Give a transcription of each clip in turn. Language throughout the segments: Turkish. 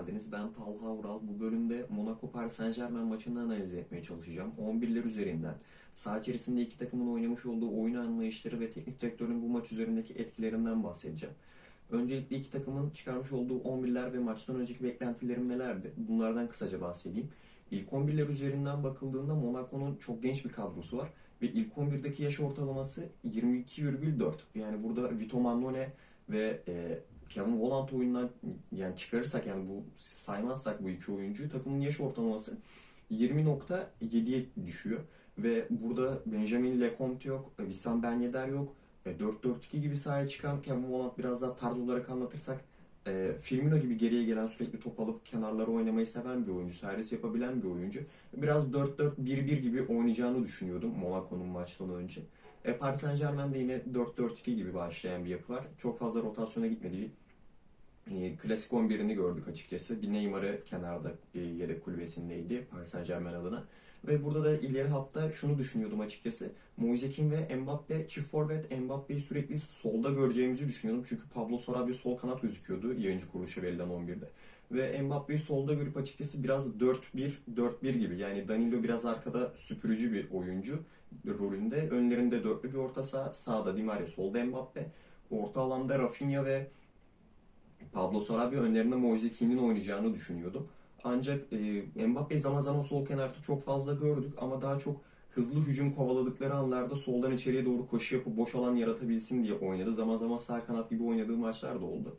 geldiniz. Ben Talha Ural. Bu bölümde Monaco Paris Saint Germain maçını analiz etmeye çalışacağım. 11'ler üzerinden. Saha içerisinde iki takımın oynamış olduğu oyun anlayışları ve teknik direktörün bu maç üzerindeki etkilerinden bahsedeceğim. Öncelikle iki takımın çıkarmış olduğu 11'ler ve maçtan önceki beklentilerim nelerdi? Bunlardan kısaca bahsedeyim. İlk 11'ler üzerinden bakıldığında Monaco'nun çok genç bir kadrosu var. Ve ilk 11'deki yaş ortalaması 22,4. Yani burada Vito Mannone ve e, Kevin Vollant oyundan yani çıkarırsak yani bu saymazsak bu iki oyuncuyu takımın yaş ortalaması 20.7'ye düşüyor. Ve burada Benjamin Lecomte yok, Wissam Ben yok. E, 4-4-2 gibi sahaya çıkan Kevin Vollant biraz daha tarz olarak anlatırsak e, Firmino gibi geriye gelen sürekli top alıp kenarlara oynamayı seven bir oyuncu, servis yapabilen bir oyuncu. Biraz 4-4-1-1 gibi oynayacağını düşünüyordum Monaco'nun maçtan önce. E, Paris Saint Germain'de yine 4-4-2 gibi başlayan bir yapı var. Çok fazla rotasyona gitmediği e, klasik 11'ini gördük açıkçası. Bir Neymar'ı kenarda e, yedek kulübesindeydi Paris Saint Germain adına. Ve burada da ileri hatta şunu düşünüyordum açıkçası. Moise Kean ve Mbappe çift forvet Mbappe'yi sürekli solda göreceğimizi düşünüyordum. Çünkü Pablo Sarabia sol kanat gözüküyordu yayıncı kuruluşa verilen 11'de. Ve Mbappe'yi solda görüp açıkçası biraz 4-1-4-1 gibi. Yani Danilo biraz arkada süpürücü bir oyuncu rolünde. Önlerinde dörtlü bir orta saha. Sağda Di Maria, solda Mbappe. Orta alanda Rafinha ve Pablo Sarabia önlerinde Moise Kean'in oynayacağını düşünüyordum. Ancak e, Mbappe'yi zaman zaman sol kenarda çok fazla gördük ama daha çok hızlı hücum kovaladıkları anlarda soldan içeriye doğru koşu yapıp boş alan yaratabilsin diye oynadı. Zaman zaman sağ kanat gibi oynadığı maçlar da oldu.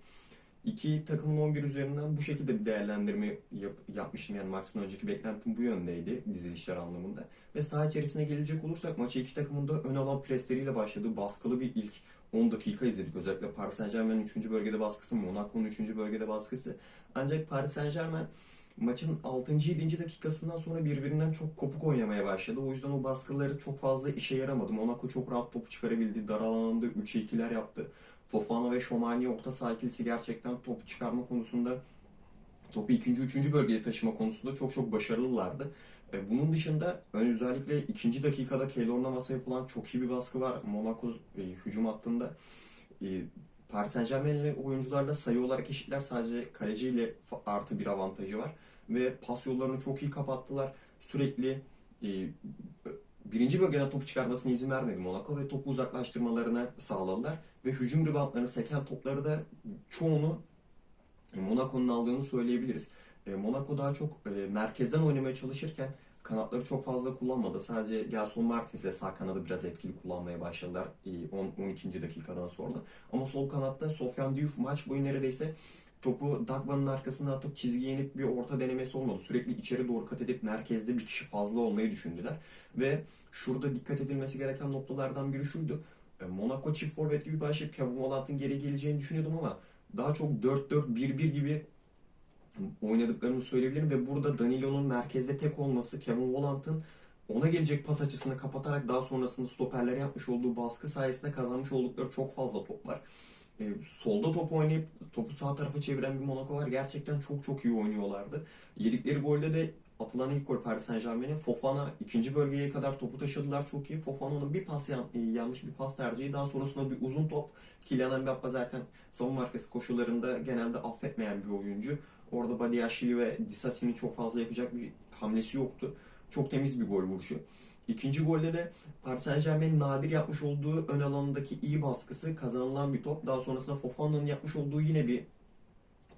İki takımın 11 üzerinden bu şekilde bir değerlendirme yap, yapmıştım. Yani maçtan önceki beklentim bu yöndeydi dizilişler anlamında. Ve saha içerisine gelecek olursak maçı iki takımın da ön alan presleriyle başladığı baskılı bir ilk 10 dakika izledik. Özellikle Paris Saint Germain'in 3. bölgede baskısı, Monaco'nun 3. bölgede baskısı. Ancak Paris Saint Germain maçın 6. 7. dakikasından sonra birbirinden çok kopuk oynamaya başladı. O yüzden o baskıları çok fazla işe yaramadı. Monaco çok rahat topu çıkarabildi. Dar alanda 3'e 2'ler yaptı. Fofana ve Şomani orta saha ikilisi gerçekten topu çıkarma konusunda topu ikinci, üçüncü bölgeye taşıma konusunda çok çok başarılılardı. E, Bunun dışında özellikle ikinci dakikada Keylor Navas'a yapılan çok iyi bir baskı var. Monaco e, hücum hattında. E, Paris Saint Germain'li oyuncularla sayı olarak eşitler. Sadece kaleciyle artı bir avantajı var. Ve pas yollarını çok iyi kapattılar. Sürekli e, birinci bölgeden topu çıkarmasına izin vermedi Monaco ve topu uzaklaştırmalarına sağladılar. Ve hücum ribantlarını seken topları da çoğunu e, Monaco'nun aldığını söyleyebiliriz. E, Monaco daha çok e, merkezden oynamaya çalışırken kanatları çok fazla kullanmadı. Sadece Gelson Martins'le sağ kanadı biraz etkili kullanmaya başladılar e, 10 12. dakikadan sonra. Ama sol kanatta Sofyan Diouf maç boyu neredeyse topu Dagba'nın arkasına atıp çizgiye inip bir orta denemesi olmadı. Sürekli içeri doğru kat edip merkezde bir kişi fazla olmayı düşündüler. Ve şurada dikkat edilmesi gereken noktalardan biri şuydu. E, Monaco çift forvet gibi başlayıp Kevin Volant'ın geri geleceğini düşünüyordum ama daha çok 4-4-1-1 gibi oynadıklarını söyleyebilirim ve burada Danilo'nun merkezde tek olması Kevin Volant'ın ona gelecek pas açısını kapatarak daha sonrasında stoperlere yapmış olduğu baskı sayesinde kazanmış oldukları çok fazla top var. E, solda top oynayıp topu sağ tarafa çeviren bir Monaco var. Gerçekten çok çok iyi oynuyorlardı. Yedikleri golde de atılan ilk gol Paris Saint Germain'in Fofana ikinci bölgeye kadar topu taşıdılar çok iyi. Fofana'nın bir pas e, yanlış bir pas tercihi daha sonrasında bir uzun top. Kylian Mbappe zaten savunma arkası koşularında genelde affetmeyen bir oyuncu. Orada Badiashile ve Disasi'nin çok fazla yapacak bir hamlesi yoktu. Çok temiz bir gol vuruşu. İkinci golde de Paris Saint Germain'in nadir yapmış olduğu ön alanındaki iyi baskısı kazanılan bir top. Daha sonrasında Fofana'nın yapmış olduğu yine bir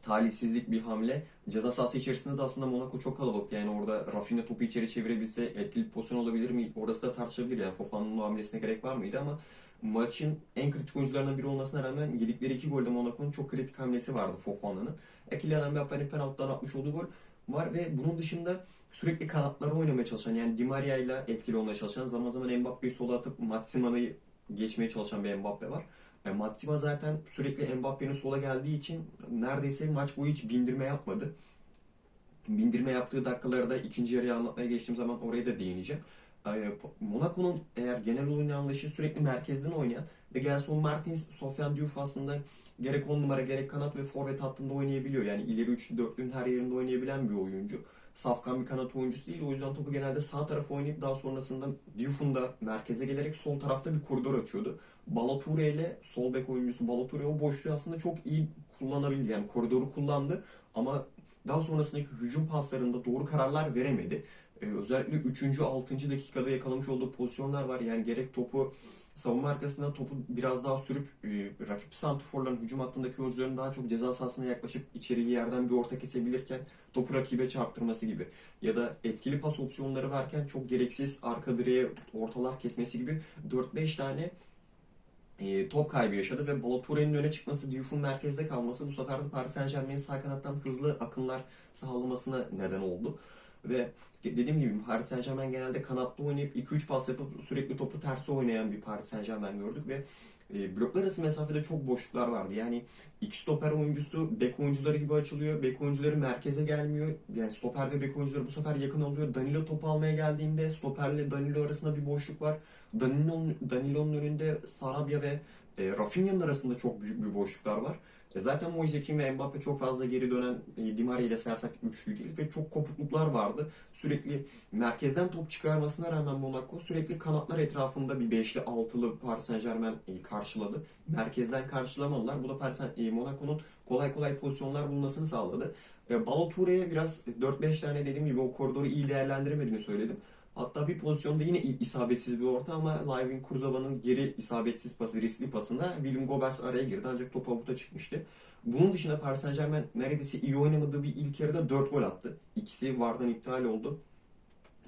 talihsizlik bir hamle. Ceza sahası içerisinde de aslında Monaco çok kalabalık. Yani orada Rafinha topu içeri çevirebilse etkili bir pozisyon olabilir mi? Orası da tartışılabilir. Yani Fofana'nın hamlesine gerek var mıydı ama maçın en kritik oyuncularından biri olmasına rağmen yedikleri iki golde Monaco'nun çok kritik hamlesi vardı Fofana'nın. Kylian Mbappe'nin penaltıdan atmış olduğu gol var ve bunun dışında sürekli kanatlara oynamaya çalışan yani Di Maria ile etkili olmaya çalışan zaman zaman Mbappe'yi sola atıp Maxima'yı geçmeye çalışan bir Mbappe var. E, Maxima zaten sürekli Mbappe'nin sola geldiği için neredeyse maç boyu hiç bindirme yapmadı. Bindirme yaptığı dakikalarda ikinci yarıya anlatmaya geçtiğim zaman oraya da değineceğim. E, Monaco'nun eğer genel oyun anlayışı sürekli merkezden oynayan ve Gelson Martins, Sofyan Diouf aslında gerek 10 numara gerek kanat ve forvet hattında oynayabiliyor. Yani ileri üçlü dörtlünün her yerinde oynayabilen bir oyuncu. Safkan bir kanat oyuncusu değil. O yüzden topu genelde sağ tarafa oynayıp daha sonrasında Diouf'un da merkeze gelerek sol tarafta bir koridor açıyordu. Balotelli ile sol bek oyuncusu Balotelli o boşluğu aslında çok iyi kullanabildi. Yani koridoru kullandı ama daha sonrasındaki hücum paslarında doğru kararlar veremedi. Ee, özellikle 3. 6. dakikada yakalamış olduğu pozisyonlar var. Yani gerek topu savunma arkasından topu biraz daha sürüp e, rakip santrforların hücum hattındaki oyuncuların daha çok ceza sahasına yaklaşıp içeriye yerden bir orta kesebilirken topu rakibe çarptırması gibi ya da etkili pas opsiyonları varken çok gereksiz arka direğe ortalar kesmesi gibi 4-5 tane e, top kaybı yaşadı ve Balotelli'nin öne çıkması, Diouf'un merkezde kalması bu sefer de Paris Saint Germain'in sağ kanattan hızlı akınlar sağlamasına neden oldu. Ve dediğim gibi Paris Saint Germain genelde kanatlı oynayıp 2-3 pas yapıp sürekli topu tersi oynayan bir Paris Saint Germain gördük ve e, bloklar arası mesafede çok boşluklar vardı. Yani iki stoper oyuncusu bek oyuncuları gibi açılıyor. Bek oyuncuları merkeze gelmiyor. Yani stoper ve bek oyuncuları bu sefer yakın oluyor. Danilo topu almaya geldiğinde stoperle Danilo arasında bir boşluk var. Danilo'nun Danilo'nun önünde Sarabia ve e, Rafinha'nın arasında çok büyük bir boşluklar var. E, zaten Moise Kean ve Mbappe çok fazla geri dönen e, Di Maria'yı da sayarsak üçlü değil ve çok kopukluklar vardı. Sürekli merkezden top çıkarmasına rağmen Monaco sürekli kanatlar etrafında bir beşli altılı Paris Saint Germain e, karşıladı. Merkezden karşılamadılar. Bu da Paris e, Monaco'nun kolay kolay pozisyonlar bulmasını sağladı. E, Balotelli'ye biraz 4-5 tane dediğim gibi o koridoru iyi değerlendiremediğini söyledim. Hatta bir pozisyonda yine isabetsiz bir orta ama Livin Kurzava'nın geri isabetsiz pası, riskli pasında William Gobers araya girdi ancak top avuta çıkmıştı. Bunun dışında Paris Saint Germain neredeyse iyi oynamadığı bir ilk yarıda 4 gol attı. İkisi VAR'dan iptal oldu.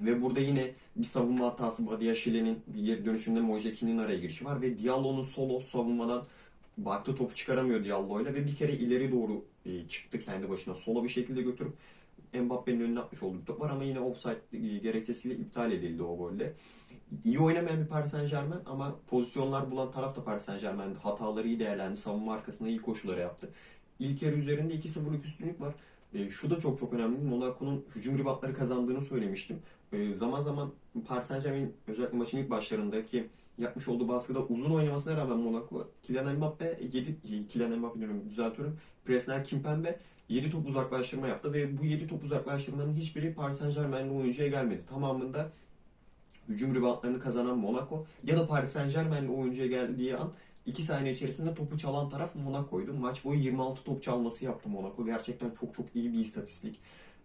Ve burada yine bir savunma hatası Badiashile bir geri dönüşünde Moise Kean'in araya girişi var ve Diallo'nun solo savunmadan baktı topu çıkaramıyor Diallo'yla ve bir kere ileri doğru e, çıktı kendi başına solo bir şekilde götürüp Mbappe'nin önüne atmış olduğu bir top var ama yine offside e, gerekçesiyle iptal edildi o golle. İyi oynamayan bir Paris Saint Germain ama pozisyonlar bulan taraf da Paris Saint Germain'di. Hataları iyi değerlendi. Savunma arkasında iyi koşuları yaptı. İlk yarı üzerinde 2-0'lık üstünlük var. E, şu da çok çok önemli. Monaco'nun hücum ribatları kazandığını söylemiştim. E, zaman zaman Paris Saint Germain özellikle maçın ilk başlarındaki yapmış olduğu baskıda uzun oynamasına rağmen Monaco, Kylian Mbappe 7 Kylian Mbappe diyorum düzeltiyorum. Presnel Kimpembe 7 top uzaklaştırma yaptı ve bu 7 top uzaklaştırmanın hiçbiri Paris Saint Germain'li oyuncuya gelmedi. Tamamında hücum ribantlarını kazanan Monaco ya da Paris Saint Germain'li oyuncuya geldiği an 2 saniye içerisinde topu çalan taraf Monaco'ydu. Maç boyu 26 top çalması yaptı Monaco. Gerçekten çok çok iyi bir istatistik.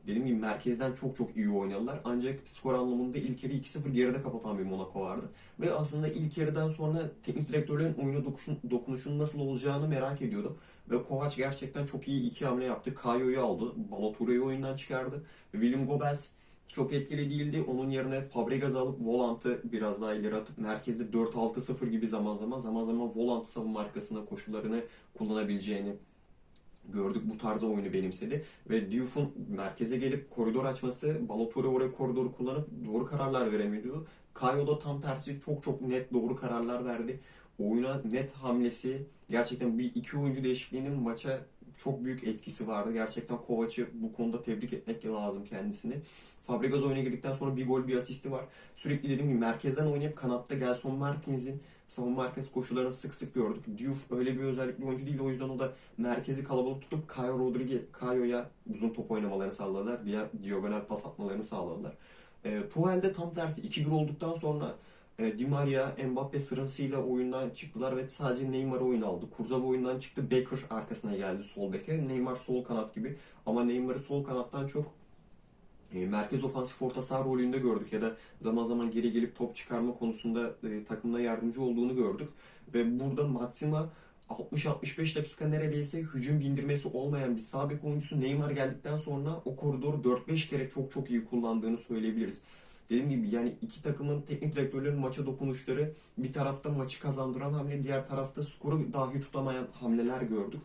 Dediğim gibi merkezden çok çok iyi oynadılar. Ancak skor anlamında ilk yarı 2-0 geride kapatan bir Monaco vardı. Ve aslında ilk yarıdan sonra teknik direktörlerin oyuna dokuşun, dokunuşunun nasıl olacağını merak ediyordum. Ve Kovac gerçekten çok iyi iki hamle yaptı. Kayo'yu aldı. Balotelli'yi oyundan çıkardı. William Gobels çok etkili değildi. Onun yerine Fabregas'ı alıp Volant'ı biraz daha ileri atıp merkezde 4-6-0 gibi zaman zaman zaman zaman Volant savunma arkasında koşullarını kullanabileceğini gördük. Bu tarzda oyunu benimsedi. Ve Diouf'un merkeze gelip koridor açması, Balotelli oraya koridoru kullanıp doğru kararlar veremiyordu. Kayo da tam tersi çok çok net doğru kararlar verdi. Oyuna net hamlesi, gerçekten bir iki oyuncu değişikliğinin maça çok büyük etkisi vardı. Gerçekten Kovac'ı bu konuda tebrik etmek lazım kendisini. Fabregas oyuna girdikten sonra bir gol bir asisti var. Sürekli dediğim gibi merkezden oynayıp kanatta Gelson Martins'in savunma arkası koşularını sık sık gördük. Diouf öyle bir özellikli oyuncu değil. O yüzden o da merkezi kalabalık tutup Caio Rodriguez, Caio'ya uzun top oynamalarını sağladılar. Diğer diagonal pas atmalarını sağladılar. E, Tuhel'de tam tersi 2-1 olduktan sonra e, Di Maria, Mbappe sırasıyla oyundan çıktılar ve sadece Neymar oyun aldı. Kurzawa oyundan çıktı. Becker arkasına geldi sol beke. Neymar sol kanat gibi. Ama Neymar'ı sol kanattan çok merkez ofansif orta saha rolünde gördük ya da zaman zaman geri gelip top çıkarma konusunda e, takımına yardımcı olduğunu gördük. Ve burada Maxima 60-65 dakika neredeyse hücum bindirmesi olmayan bir sağ bek oyuncusu Neymar geldikten sonra o koridoru 4-5 kere çok çok iyi kullandığını söyleyebiliriz. Dediğim gibi yani iki takımın teknik direktörlerin maça dokunuşları bir tarafta maçı kazandıran hamle diğer tarafta skoru dahi tutamayan hamleler gördük.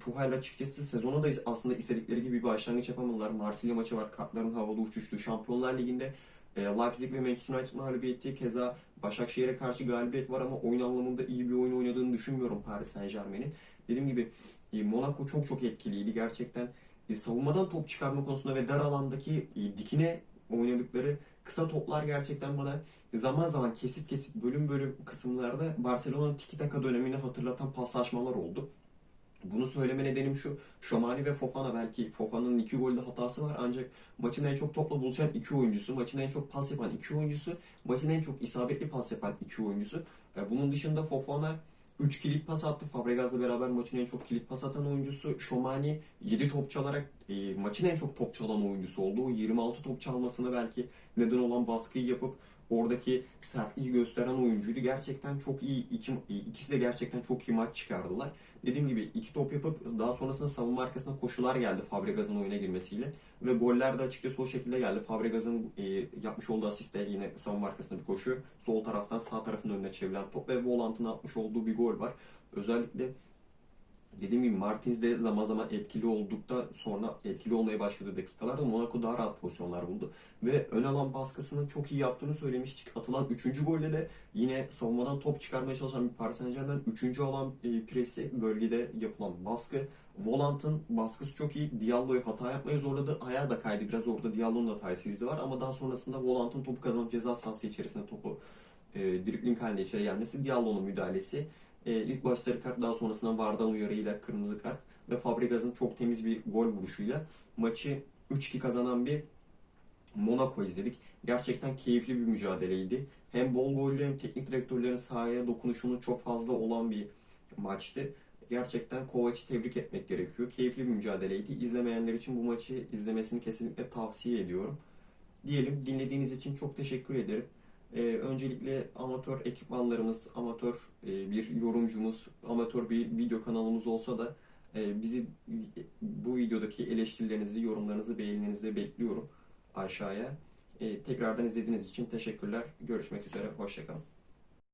Tuchel açıkçası sezonu da aslında istedikleri gibi bir başlangıç yapamadılar. Marsilya maçı var, kartların havada uçuştu. Şampiyonlar Ligi'nde e, Leipzig ve Manchester United mağlubiyeti keza Başakşehir'e karşı galibiyet var ama oyun anlamında iyi bir oyun oynadığını düşünmüyorum Paris Saint Germain'in. Dediğim gibi e, Monaco çok çok etkiliydi. Gerçekten e, savunmadan top çıkarma konusunda ve dar alandaki dikine oynadıkları kısa toplar gerçekten bana zaman zaman kesit kesit bölüm bölüm kısımlarda Barcelona'nın tiki taka dönemini hatırlatan paslaşmalar oldu. Bunu söyleme nedenim şu. Şomani ve Fofana belki Fofana'nın iki golde hatası var ancak maçın en çok topla buluşan iki oyuncusu, maçın en çok pas yapan iki oyuncusu, maçın en çok isabetli pas yapan iki oyuncusu. E, Bunun dışında Fofana 3 kilit pas attı. Fabregas'la beraber maçın en çok kilit pas atan oyuncusu. Şomani 7 top çalarak e, maçın en çok top çalan oyuncusu oldu. O 26 top çalmasına belki neden olan baskıyı yapıp oradaki sertliği gösteren oyuncuydu. Gerçekten çok iyi. iki, ikisi de gerçekten çok iyi maç çıkardılar. Dediğim gibi iki top yapıp daha sonrasında savunma arkasına koşular geldi Fabregas'ın oyuna girmesiyle. Ve goller de açıkçası o şekilde geldi. Fabregas'ın e, yapmış olduğu asiste yine savunma arkasına bir koşu. Sol taraftan sağ tarafın önüne çevrilen top ve Volant'ın atmış olduğu bir gol var. Özellikle dediğim gibi Martins de zaman zaman etkili oldukta sonra etkili olmaya başladığı dakikalarda Monaco daha rahat pozisyonlar buldu. Ve ön alan baskısını çok iyi yaptığını söylemiştik. Atılan 3. golde de yine savunmadan top çıkarmaya çalışan bir Paris Saint Germain 3. alan e, presi bölgede yapılan baskı. Volant'ın baskısı çok iyi. Diallo'yu hata yapmaya zorladı. Ayağı da kaydı. Biraz orada Diallo'nun da talihsizliği var ama daha sonrasında Volant'ın topu kazanıp ceza sahası içerisinde topu e, dribling haline içeri gelmesi, Diallo'nun müdahalesi, e, ilk baş sarı kart daha sonrasında Vardan uyarıyla kırmızı kart ve Fabregas'ın çok temiz bir gol vuruşuyla maçı 3-2 kazanan bir Monaco izledik. Gerçekten keyifli bir mücadeleydi. Hem bol gollü hem teknik direktörlerin sahaya dokunuşunun çok fazla olan bir maçtı. Gerçekten Kovac'ı tebrik etmek gerekiyor. Keyifli bir mücadeleydi. İzlemeyenler için bu maçı izlemesini kesinlikle tavsiye ediyorum. Diyelim dinlediğiniz için çok teşekkür ederim. Ee, öncelikle amatör ekipmanlarımız, amatör e, bir yorumcumuz, amatör bir video kanalımız olsa da e, bizi bu videodaki eleştirilerinizi, yorumlarınızı, beğenilerinizi bekliyorum aşağıya. E, tekrardan izlediğiniz için teşekkürler. Görüşmek üzere. Hoşçakalın.